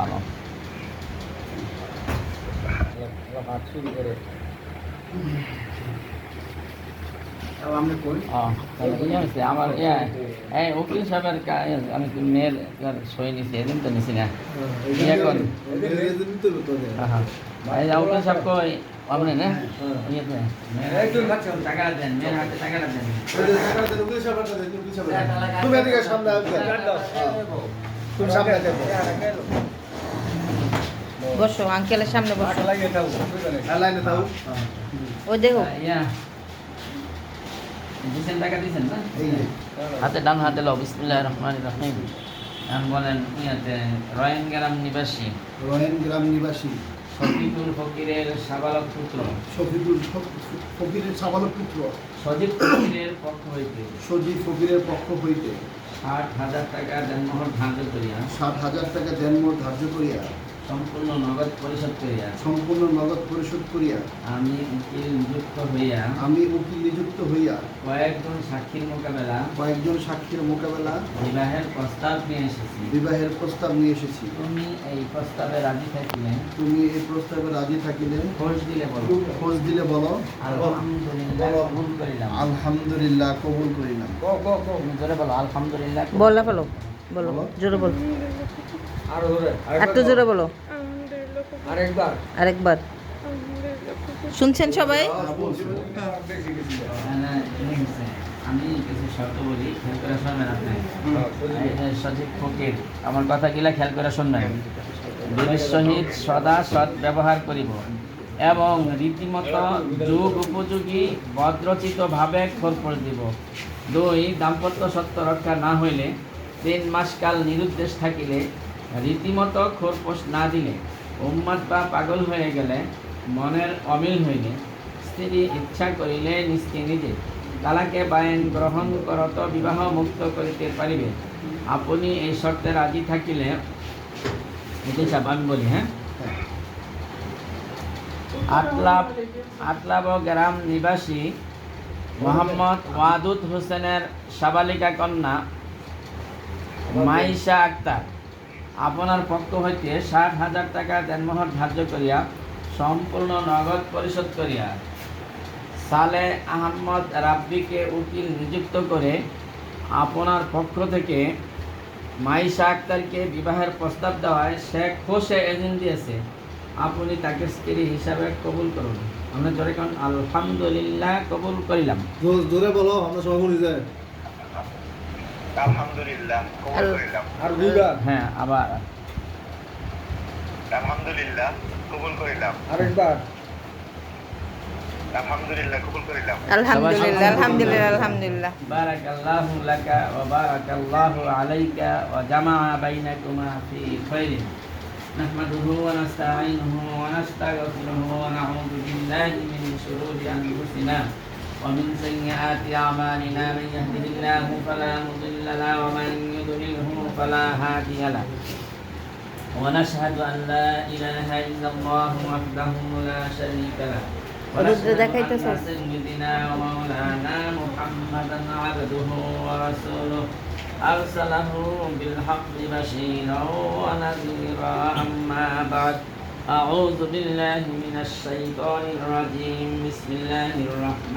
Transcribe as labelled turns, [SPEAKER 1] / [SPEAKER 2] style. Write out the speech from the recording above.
[SPEAKER 1] ভালো।
[SPEAKER 2] হাত শুরু করে
[SPEAKER 1] আমার উকিল সাহেবের আমি মেয়ের সই নিছি এদিন তো নিছি না। কর। এই যে উকিল সাহেব কই? আপনি না? ইয়েতে। মেয়ের টাকা দেন মেয়ের হাতে টাকাটা দেন।
[SPEAKER 2] তুমি সামনে আসবে তুমি সামনে দেখো
[SPEAKER 3] বসো আঙ্কেলের সামনে বসো।
[SPEAKER 2] থাও
[SPEAKER 3] ওই দেখো।
[SPEAKER 1] ইয়া। দিছেন টাকা দিছেন না?
[SPEAKER 2] এই যে।
[SPEAKER 1] হাতে ডান হাতে লো বিসমিল্লাহ রহমান রহিম। এখন বলেন ইয়াতে রয়েন গ্রাম নিবাসী।
[SPEAKER 2] রহেন গ্রাম নিবাসী।
[SPEAKER 1] শফিকুল ফকিরের সাবালক পুত্র।
[SPEAKER 2] শফিকুল ফকিরের সাবালক পুত্র।
[SPEAKER 1] সজীব ফকিরের পক্ষ হইতে।
[SPEAKER 2] সজীব ফকিরের পক্ষ হইতে।
[SPEAKER 1] ষাট হাজার টাকা দেনমোহর ধার্য করিয়া।
[SPEAKER 2] ষাট হাজার টাকা দেনমোট ধার্য করিয়া।
[SPEAKER 1] সম্পূর্ণ নগদ পরিশোধ করিয়া।
[SPEAKER 2] সম্পূর্ণ নগদ পরিশোধ করিয়া।
[SPEAKER 1] আমি উকিল নিযুক্ত হইয়া
[SPEAKER 2] আমি উকিল নিযুক্ত হইয়া
[SPEAKER 1] কয়েকজন সাক্ষীর মোকাবেলা
[SPEAKER 2] কয়েকজন সাক্ষীর মোকাবেলা
[SPEAKER 1] বিবাহের প্রস্তাব নিয়ে এসেছি।
[SPEAKER 2] বিবাহের প্রস্তাব নিয়ে এসেছি।
[SPEAKER 1] তুমি এই প্রস্তাবে রাজি থাকিলে?
[SPEAKER 2] তুমি এই প্রস্তাবে রাজি থাকিলে?
[SPEAKER 1] খোঁজ দিলে বলো।
[SPEAKER 2] খোঁজ দিলে বলো।
[SPEAKER 1] আলহামদুলিল্লাহ কবুল করিলাম।
[SPEAKER 2] আলহামদুলিল্লাহ কবুল করিলাম।
[SPEAKER 1] বলো। আলহামদুলিল্লাহ
[SPEAKER 3] বলা বলো।
[SPEAKER 2] বলো।
[SPEAKER 3] জোরে বলো।
[SPEAKER 2] আরও জোরে
[SPEAKER 3] একটু জোরে বলো।
[SPEAKER 2] আরেকবার।
[SPEAKER 3] আরেকবার। শুনছেন সবাই?
[SPEAKER 1] আছে। আমি কিছু শর্ত বলি খেয়াল করে শুনবেন আপনি। এই ফকির আমার কথা গিলা খেয়াল করে শুনবেন? বিবের সহিত সদা সৎ ব্যবহার করিব এবং রীতিমতো যুগ উপযোগী ভদ্রচিত ভাবে খোরপোশ দিব। দুই দাম্পত্য সত্য রক্ষা না হইলে তিন মাসকাল নিরুদ্দেশ থাকিলে, রীতিমতো খোরপোশ না দিলে উম্মাদ বা পাগল হয়ে গেলে, মনের অমিল হইলে, স্ত্রী ইচ্ছা করিলে নিস্তি নিজে, তালাকে বায়ন গ্রহণ করত, বিবাহ মুক্ত করিতে পারিবে। আপনি এই শর্তে রাজি থাকিলে, এটি সব আমি বলি হ্যাঁ? আটলাব আটলাব গ্রাম নিবাসী মোহাম্মদ ওয়াদুদ হোসেনের সাবালিকা কন্যা মাইশা আক্তার আপনার পক্ষ হইতে ষাট হাজার টাকা দেনমোহর ধার্য করিয়া সম্পূর্ণ নগদ পরিশোধ করিয়া সালে আহমদ রাব্বিকে উকিল নিযুক্ত করে আপনার পক্ষ থেকে মাইশা আক্তারকে বিবাহের প্রস্তাব দেওয়ায় সে খোশে এজেন্ট দিয়েছে। আপনি তাকে স্ত্রী হিসাবে কবুল করুন। আমরা জোরে কারণ আলহামদুলিল্লাহ কবুল করিলাম।
[SPEAKER 2] জোরে বলো আমরা সবাই যায়
[SPEAKER 4] আলহামদুলিল্লাহ কবুল
[SPEAKER 3] আল-
[SPEAKER 4] করিলাম
[SPEAKER 2] আর দুইবার
[SPEAKER 1] হ্যাঁ আবার
[SPEAKER 4] আলহামদুলিল্লাহ কবুল করিলাম
[SPEAKER 2] আরেকবার
[SPEAKER 4] আলহামদুলিল্লাহ কবুল করিলাম
[SPEAKER 3] আলহামদুলিল্লাহ আলহামদুলিল্লাহ আলহামদুলিল্লাহ
[SPEAKER 1] بارك الله لك وبارك الله عليك وجمع بينكما في خير نحمده ونستعينه ونستغفره ونعوذ بالله من شرور أنفسنا ومن سيئات أعمالنا من يهده الله فلا مضل له ومن يضلله فلا هادي له. ونشهد أن لا إله إلا الله وحده لا شريك له.
[SPEAKER 3] ونشهد
[SPEAKER 1] أن سيدنا ومولانا محمدا عبده ورسوله. أرسله بالحق بشيرا ونذيرا. أما بعد أعوذ بالله من الشيطان الرجيم. بسم الله الرحمن